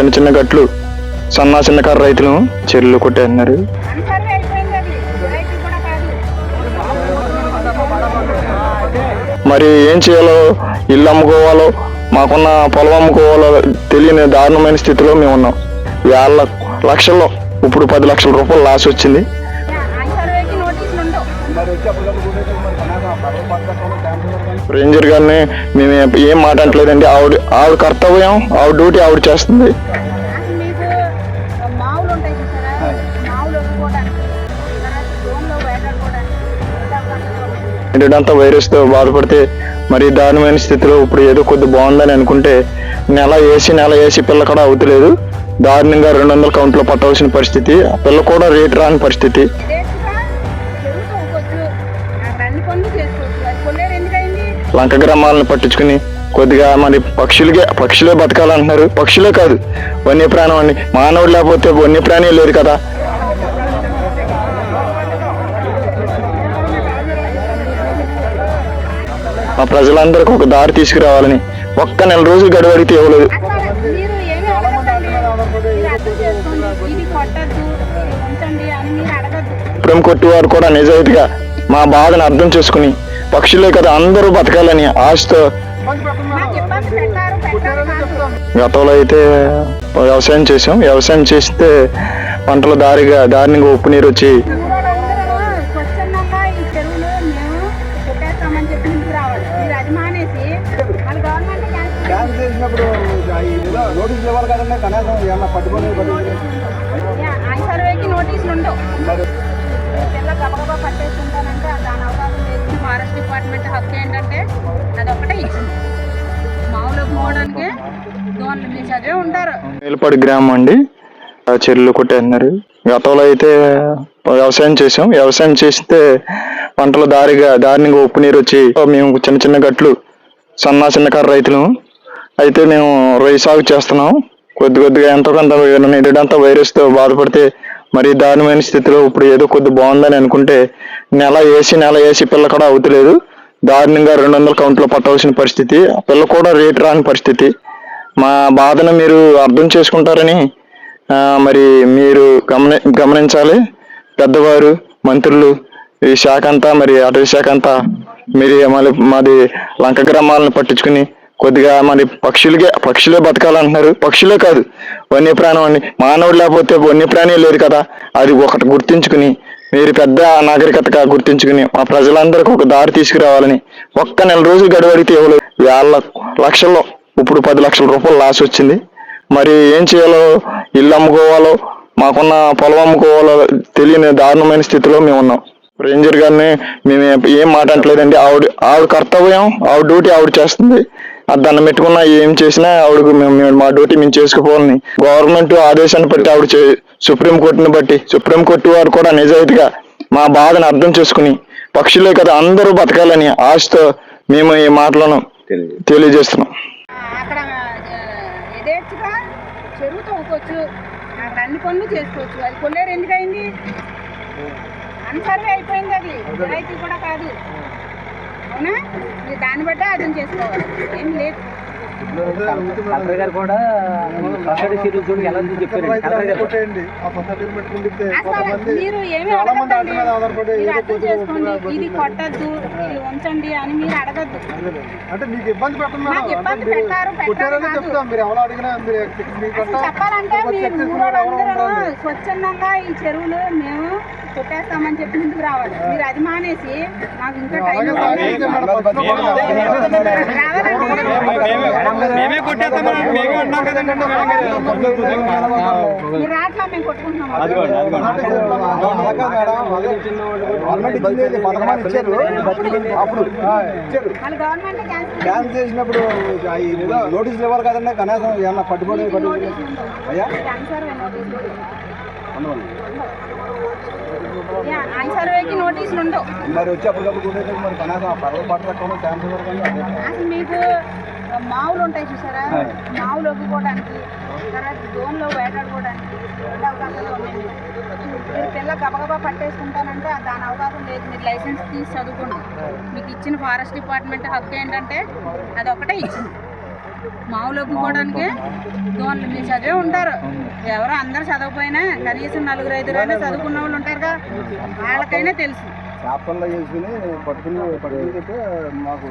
చిన్న చిన్న గట్లు సన్న చిన్నకారు రైతులు చెరువులు కొట్టేస్తున్నారు మరి ఏం చేయాలో ఇల్లు అమ్ముకోవాలో మాకున్న పొలం అమ్ముకోవాలో తెలియని దారుణమైన స్థితిలో మేము ఉన్నాం. వేల లక్షల్లో ఇప్పుడు పది లక్షల రూపాయలు లాస్ వచ్చింది. రేంజర్ గారిని మేము ఏం మాట అంటలేదండి ఆవిడ ఆవిడ కర్తవ్యం ఆవిడ డ్యూటీ ఆవిడ చేస్తుంది. ఏంటంతా వైరస్తో బాధపడితే మరి దారుణమైన స్థితిలో ఇప్పుడు ఏదో కొద్ది బాగుందని అనుకుంటే నెల వేసి నెల వేసి పిల్ల కూడా అవుతలేదు. దారుణంగా రెండు వందల కౌంట్లో పట్టవలసిన పరిస్థితి. పిల్ల కూడా రేటు రాని పరిస్థితి. లంక గ్రామాలను పట్టించుకుని కొద్దిగా మరి పక్షులకే పక్షులే బతకాలంటున్నారు. పక్షులే కాదు వన్యప్రాణం అండి మానవుడు లేకపోతే వన్యప్రాణి లేదు కదా. మా ప్రజలందరికీ ఒక దారి తీసుకురావాలని ఒక్క నెల రోజులు గడవడితే ఇవ్వలేదు. అని ప్రేమ కొట్టువారు కూడా నిజాయితీగా మా బాధను అర్థం చేసుకుని పక్షులే కదా అందరూ బతకాలని ఆశతో. గతంలో అయితే వ్యవసాయం చేసాం వ్యవసాయం చేస్తే పంటల దారిగా దారిని ఉప్పు నీరు వచ్చి నోటీసులు ఉండవు పిల్ల గబగబా దాని ఫారెస్ట్ డిపార్ట్మెంట్ హక్కు ఏంటంటే అది ఒకటే ఇచ్చింది మామూలు పోవడానికి దోన్లు మీరు చదివే ఉంటారు. మేలుపాడు గ్రామం అండి. ఆ చెరువులు కొట్టేస్తున్నారు గతంలో అయితే వ్యవసాయం చేసాం. వ్యవసాయం చేస్తే పంటల దారిగా దారిని ఉప్పు నీరు వచ్చి మేము చిన్న చిన్న గట్లు సన్న చిన్నకారు రైతులు. అయితే మేము రొయ్య సాగు చేస్తున్నాం. కొద్ది కొద్దిగా ఎంతో కొంత ఇదంతా వైరస్తో బాధపడితే మరి దారుణమైన స్థితిలో ఇప్పుడు ఏదో కొద్ది బాగుందని అనుకుంటే నెల వేసి నెల వేసి పిల్ల కూడా అవుతలేదు. దారుణంగా రెండు వందల కౌంట్లో పట్టవలసిన పరిస్థితి. పిల్ల కూడా రేటు రాని పరిస్థితి. మా బాధను మీరు అర్థం చేసుకుంటారని మరి మీరు గమని గమనించాలి. పెద్దవారు మంత్రులు ఈ శాఖ అంతా మరి అటవీ శాఖ అంతా మీరు మళ్ళీ మాది లంక గ్రామాలను పట్టించుకుని కొద్దిగా మరి పక్షులకే పక్షులే బతకాలంటున్నారు. పక్షులే కాదు వన్యప్రాణం అండి. మానవుడు లేకపోతే వన్యప్రాణి లేదు కదా. అది ఒకటి గుర్తించుకుని మీరు పెద్ద నాగరికతగా గుర్తించుకుని మా ప్రజలందరికీ ఒక దారి తీసుకురావాలని ఒక్క నెల రోజులు గడవడితే ఇవ్వలేదు వేల లక్షల్లో ఇప్పుడు పది లక్షల రూపాయలు లాస్ వచ్చింది. మరి ఏం చేయాలో ఇల్లు అమ్ముకోవాలో మాకున్న పొలం అమ్ముకోవాలో తెలియని దారుణమైన స్థితిలో మేము ఉన్నాం రేంజర్ గారిని మేము ఏం మాట అంటలేదండి ఆవిడ ఆవిడ కర్తవ్యం ఆవిడ డ్యూటీ ఆవిడ చేస్తుంది. అది దండం పెట్టుకున్నా ఏం చేసినా ఆవిడకు మేము మేము మా డ్యూటీ మేము చేసుకుపోవాలని. గవర్నమెంట్ ఆదేశాన్ని బట్టి ఆవిడ సుప్రీం కోర్టుని బట్టి సుప్రీం కోర్టు వారు కూడా నిజాయితీగా మా బాధను అర్థం చేసుకుని పక్షులే కదా అందరూ బతకాలని ఆశతో మేము ఈ మాటలను తెలియజేస్తున్నాం. అక్కడ యథేచ్ఛగా చెరువు తవ్వుకోవచ్చు అక్కడ అన్ని పనులు చేసుకోవచ్చు. అది కొల్లేరు ఎందుకైంది? అన్సర్వే అయిపోయింది అది. రైతు కూడా కాదు. అవునా? దాన్ని బట్టే అర్థం చేసుకోవాలి. ఏం లేదు. కలెక్టర్ గారు కూడా సొసైటీ సీరియల్ చూడకి ఎలా చెప్పారు మీరు ఏమి చేసుకోండి. ఇది కొట్టద్దు ఉంచండి అని మీరు అడగద్దు అంటే మీకు ఇబ్బంది పెట్టడం. ఇబ్బంది పెట్టారు, పెట్టారు కొట్టారని కాదు. చెప్తాం మీరు చెప్పాలంటే స్వచ్ఛందంగా ఈ చెరువులు మేము కొట్టేస్తామని చెప్పి ఇంటికి రావాలి మీరు అది మానేసి మాకు ఇంకా టైం రావాలంటే మేమే కొట్టేస్తాం మేమే ఉన్నాం కదండి. అప్పుడు డ్యాన్స్ చేసినప్పుడు నోటీసులు ఇవ్వాలి కదండి. కనీసం ఏమన్నా పట్టుకొని పట్టుకొని అయ్యా? మరి వచ్చి అప్పటికప్పుడు కొట్టేసి మరి కనీసం పర్వ పట్టకుండా ఛాన్స్. అసలు మీకు మావులు ఉంటాయి చూసారా? మావులు ఒప్పుకోవడానికి తర్వాత జోన్లో వేటాడుకోవడానికి రెండు అవకాశాలు ఉన్నాయి. మీరు పిల్ల గబగబా పట్టేసుకుంటానంటే దాని అవకాశం లేదు. మీరు లైసెన్స్ తీసి చదువుకోండి. మీకు ఇచ్చిన ఫారెస్ట్ డిపార్ట్మెంట్ హక్కు ఏంటంటే అది ఒకటే ఇచ్చింది. మామూలు ఒప్పుకోవడానికి దోన్లు మీరు చదివే ఉంటారు. ఎవరో అందరు చదవకపోయినా కనీసం నలుగురు ఐదుగురైనా చదువుకున్న వాళ్ళు ఉంటారుగా. వాళ్ళకైనా తెలుసు. చేపల్లో వేసుకుని పట్టుకుని పట్టుకుని మాకు